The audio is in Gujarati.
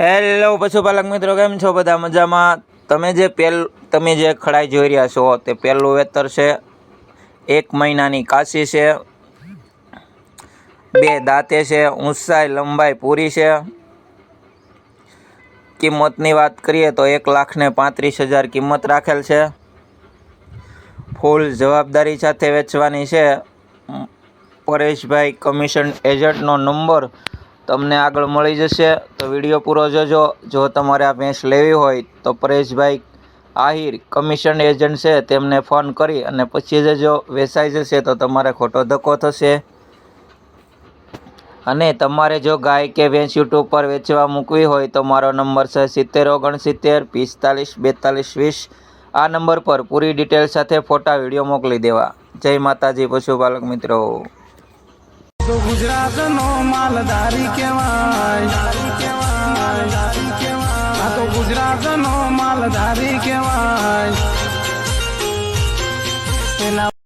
હેલો પશુપાલક મિત્રો, કેમ છો બધા મજામાં? તમે જે પેલ તમે જે ખડાઈ જોઈ રહ્યા છો, તે પહેલું વેતર છે. એક મહિનાની કાશી છે. બે દાંતે છે. ઊંચાઈ, લંબાઈ પૂરી છે. કિંમતની વાત કરીએ તો એક લાખને પાંત્રીસ હજાર કિંમત રાખેલ છે. ફૂલ જવાબદારી સાથે વેચવાની છે. પરેશભાઈ કમિશન એજન્ટનો નંબર તમને આગળ મળી જશે. તો વીડિયો પૂરો જોજો. જો તમારે આ ભેંસ લેવી હોય તો પરેશભાઈ આહિર કમિશન એજન્ટ છે તેમને ફોન કરી અને પછી જજો વેચાઈ જશે તો તમારે ખોટો ધક્કો થશે. અને તમારે જો ગાય કે ભેંસ યુટ્યુબ પર વેચવા મૂકવી હોય તો મારો નંબર છે સિત્તેર ઓગણસિત્તેર પિસ્તાલીસ બેતાલીસ વીસ. આ નંબર પર પૂરી ડિટેલ સાથે ફોટા વીડિયો મોકલી દેવા. જય માતાજી પશુપાલક મિત્રો. તો ગુજરાત નો માલધારી કહેવાય. આ તો ગુજરાત નો માલધારી કહેવાય.